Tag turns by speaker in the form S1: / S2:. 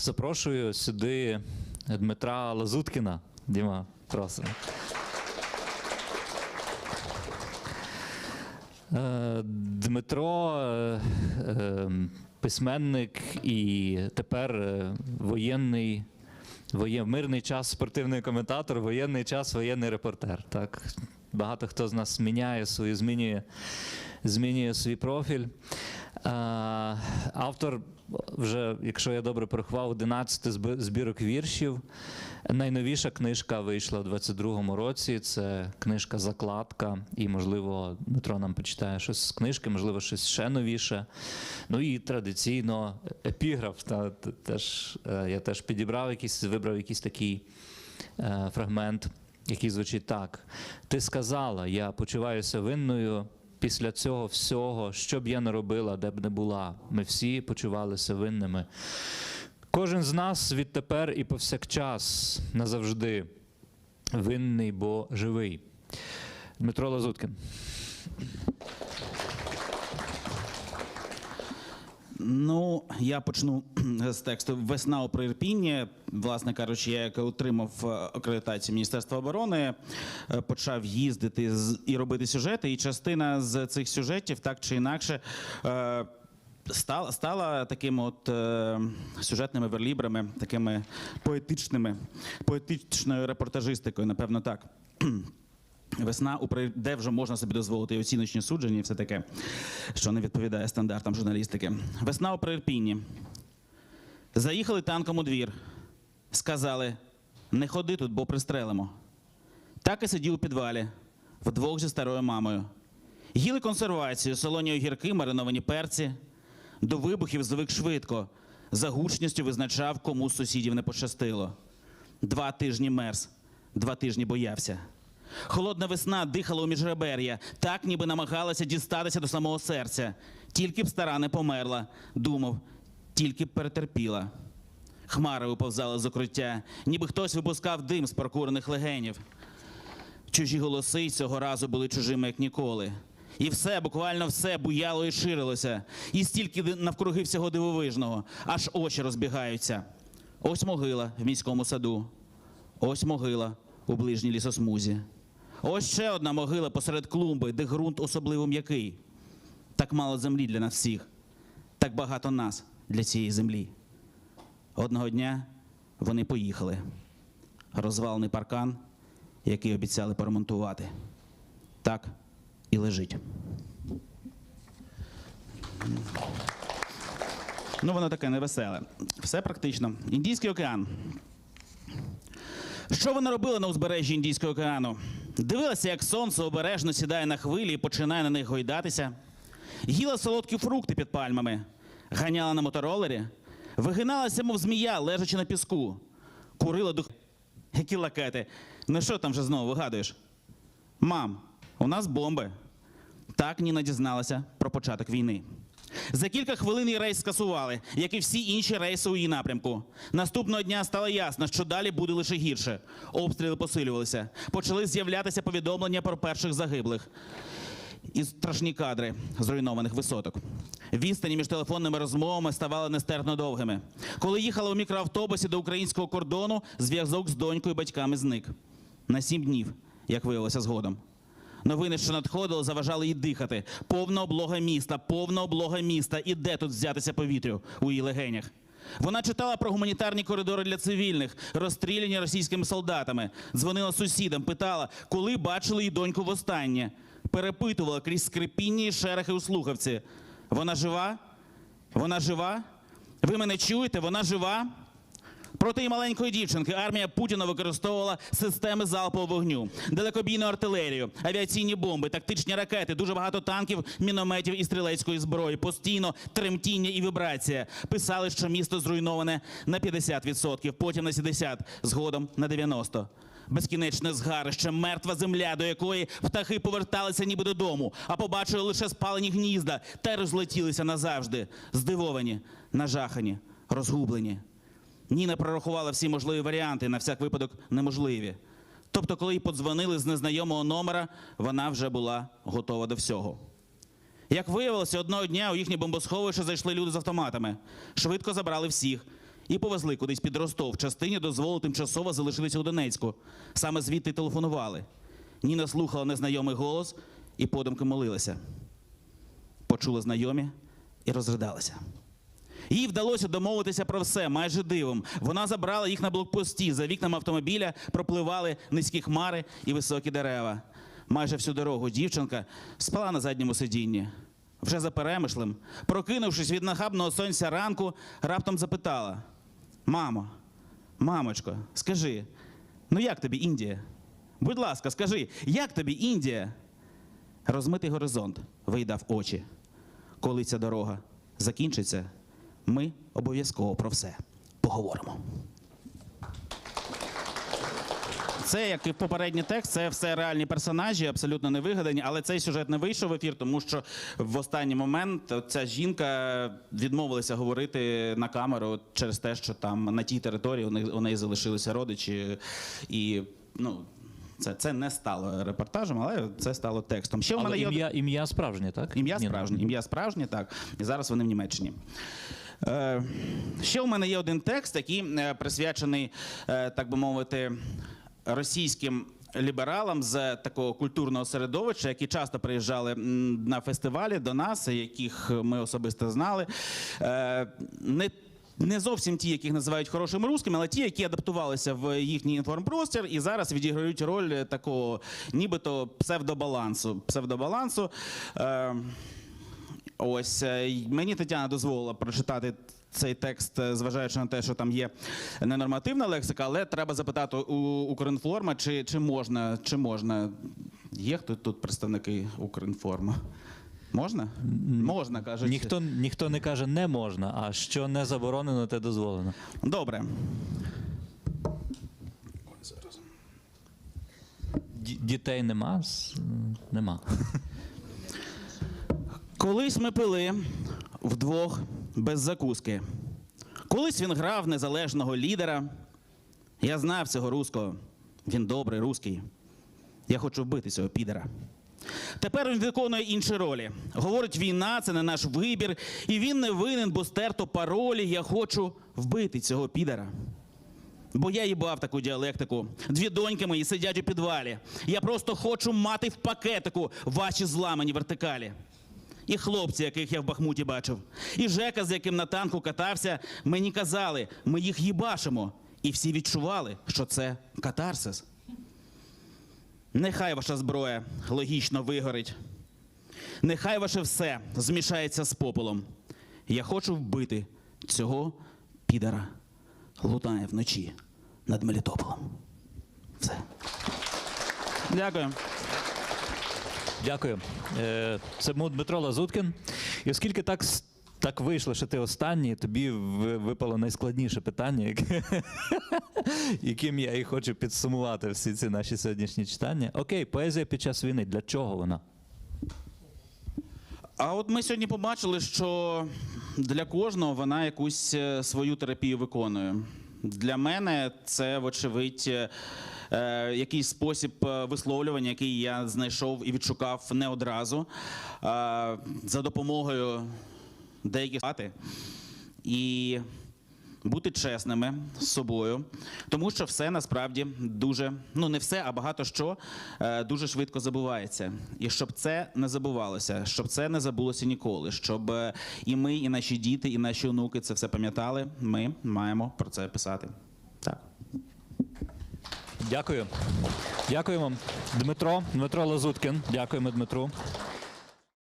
S1: запрошую сюди Дмитра Лазуткіна. Діма, просимо. Е, Дмитро е, е, письменник і тепер воєнний, воє, в мирний час спортивний коментатор, воєнний час воєнний репортер. Так? Багато хто з нас міняє свою, змінює, змінює свій профіль. Автор, вже, якщо я добре порахував, 11 збірок віршів. Найновіша книжка вийшла в 22-му році. Це книжка Закладка. І, можливо, Дмитро нам почитає щось з книжки, можливо, щось ще новіше. Ну і традиційно епіграф. Та, теж, е, я теж підібрав якийсь, вибрав якийсь такий е, фрагмент, який звучить так: Ти сказала, я почуваюся винною. Після цього всього, що б я не робила, де б не була, ми всі почувалися винними. Кожен з нас відтепер і повсякчас назавжди винний, бо живий. Дмитро Лазуткін.
S2: Ну, я почну з тексту Весна у Приірпінні. Власне кажучи, я як отримав е, акредитацію Міністерства оборони, е, почав їздити і робити сюжети. І частина з цих сюжетів так чи інакше. е, Стала, стала такими от е, сюжетними верлібрами, такими поетичними, поетичною репортажистикою, напевно, так. Весна, де вже можна собі дозволити і оціночні судження, і все таке, що не відповідає стандартам журналістики. Весна у Приірпінні. Заїхали танком у двір. Сказали: не ходи тут, бо пристрелимо. Так і сидів у підвалі, вдвох зі старою мамою. Їли консервацію, солоні огірки, мариновані перці. До вибухів звик швидко. За гучністю визначав, кому з сусідів не пощастило. Два тижні мерз, два тижні боявся. Холодна весна дихала у міжребер'я, так ніби намагалася дістатися до самого серця. Тільки б стара не померла, думав, тільки б перетерпіла. Хмари виповзали з укриття, ніби хтось випускав дим з прокурених легенів. Чужі голоси цього разу були чужими, як ніколи. І все, буквально все буяло і ширилося. І стільки навкруги всього дивовижного, аж очі розбігаються. Ось могила в міському саду. Ось могила у ближній лісосмузі. Ось ще одна могила посеред клумби, де ґрунт особливо м'який. Так мало землі для нас всіх, так багато нас для цієї землі. Одного дня вони поїхали. Розвалений паркан, який обіцяли поремонтувати. Так і лежить. Ну, воно таке невеселе. Все практично. Індійський океан. Що вона робила на узбережжі Індійського океану? Дивилася, як сонце обережно сідає на хвилі і починає на них гойдатися. Їла солодкі фрукти під пальмами, ганяла на моторолері, вигиналася, мов змія, лежачи на піску, курила дух. Які лакети. Ну що там вже знову вигадуєш? Мам, у нас бомби. Так Ніна дізналася про початок війни. За кілька хвилин її рейс скасували, як і всі інші рейси у її напрямку. Наступного дня стало ясно, що далі буде лише гірше. Обстріли посилювалися. Почали з'являтися повідомлення про перших загиблих. І страшні кадри зруйнованих висоток. Відстані між телефонними розмовами ставали нестерпно довгими. Коли їхала у мікроавтобусі до українського кордону, зв'язок з донькою і батьками зник. На сім днів, як виявилося згодом. Новини, що надходили, заважали їй дихати. Повна облога міста, повна облога міста. І де тут взятися повітрю у її легенях? Вона читала про гуманітарні коридори для цивільних, розстріляні російськими солдатами. Дзвонила сусідам, питала, коли бачили її доньку востаннє. Перепитувала крізь скрипіння і шерехи у слухавці. Вона жива? Вона жива? Ви мене чуєте? Вона жива? Проти маленької дівчинки армія Путіна використовувала системи залпового вогню, далекобійну артилерію, авіаційні бомби, тактичні ракети, дуже багато танків, мінометів і стрілецької зброї, постійно тремтіння і вібрація. Писали, що місто зруйноване на 50%, потім на 70%, згодом на 90%. Безкінечне згарище, мертва земля, до якої птахи поверталися ніби додому, а побачили лише спалені гнізда та розлетілися назавжди, здивовані, нажахані, розгублені. Ніна прорахувала всі можливі варіанти, на всяк випадок неможливі. Тобто, коли їй подзвонили з незнайомого номера, вона вже була готова до всього. Як виявилося, одного дня у їхнє бомбосховище зайшли люди з автоматами, швидко забрали всіх і повезли кудись під Ростов. Частині дозволу тимчасово залишилися у Донецьку. Саме звідти телефонували. Ніна слухала незнайомий голос і подумки молилася. Почула знайомі і розридалася. Їй вдалося домовитися про все майже дивом. Вона забрала їх на блокпості. За вікнами автомобіля пропливали низькі хмари і високі дерева. Майже всю дорогу дівчинка спала на задньому сидінні. Вже за перемишлем, прокинувшись від нахабного сонця ранку, раптом запитала: Мамо, мамочко, скажи, ну як тобі Індія? Будь ласка, скажи, як тобі Індія? Розмитий горизонт виїдав очі. Коли ця дорога закінчиться, ми обов'язково про все поговоримо. Це, як і попередній текст, це все реальні персонажі, абсолютно не вигадані, але цей сюжет не вийшов в ефір, тому що в останній момент ця жінка відмовилася говорити на камеру через те, що там на тій території у неї, у неї залишилися родичі, і ну. Це, це не стало репортажем, але це стало текстом. Ще у мене є
S1: ім'я, ім'я справжнє, так?
S2: Ім'я справжнє, ім'я справжнє, так. І зараз вони в Німеччині. Е, ще у мене є один текст, який е, присвячений, е, так би мовити, російським лібералам з такого культурного середовища, які часто приїжджали на фестивалі до нас, яких ми особисто знали. Не не зовсім ті, яких називають хорошими русскими, але ті, які адаптувалися в їхній інформпростір і зараз відіграють роль такого нібито псевдобалансу. псевдобалансу. Ось е, мені Тетяна дозволила прочитати цей текст, е, зважаючи на те, що там є ненормативна лексика, але треба запитати у Укрінформа, чи, чи можна, чи можна. Є хто тут представники Укрінформа? Можна? Можна, кажуть.
S1: Ніхто, ніхто не каже не можна, а що не заборонено, те дозволено.
S2: Добре.
S1: Дітей нема? Нема.
S2: Колись ми пили вдвох без закуски. Колись він грав незалежного лідера. Я знав цього руського. Він добрий руський. Я хочу вбити цього підера. Тепер він виконує інші ролі. Говорить, війна це не наш вибір, і він не винен, бо стерто паролі. Я хочу вбити цього підера. Бо я їбав таку діалектику. Дві доньки мої сидять у підвалі. Я просто хочу мати в пакетику ваші зламані вертикалі. І хлопці, яких я в Бахмуті бачив, і Жека, з яким на танку катався, мені казали, ми їх їбашимо. І всі відчували, що це катарсис. Нехай ваша зброя логічно вигорить. Нехай ваше все змішається з попелом. Я хочу вбити цього підара. Лутає вночі над Мелітополем. Все. Дякую.
S1: Дякую. Е, Це був Дмитро Лазуткін. І оскільки так, так вийшло, що ти останній, тобі випало найскладніше питання, яким я і хочу підсумувати всі ці наші сьогоднішні читання. Окей, поезія під час війни. Для чого вона?
S2: А от ми сьогодні побачили, що для кожного вона якусь е, свою терапію виконує. Для мене це, вочевидь, е, е, якийсь спосіб е, висловлювання, який я знайшов і відшукав не одразу, а за допомогою деяких фати. І бути чесними з собою, тому що все насправді дуже, ну не все, а багато що е, дуже швидко забувається. І щоб це не забувалося, щоб це не забулося ніколи, щоб е, і ми, і наші діти, і наші онуки це все пам'ятали. Ми маємо про це писати.
S1: Дякую. Дякую вам, Дмитро. Дмитро Лазуткін. Дякуємо, Дмитру.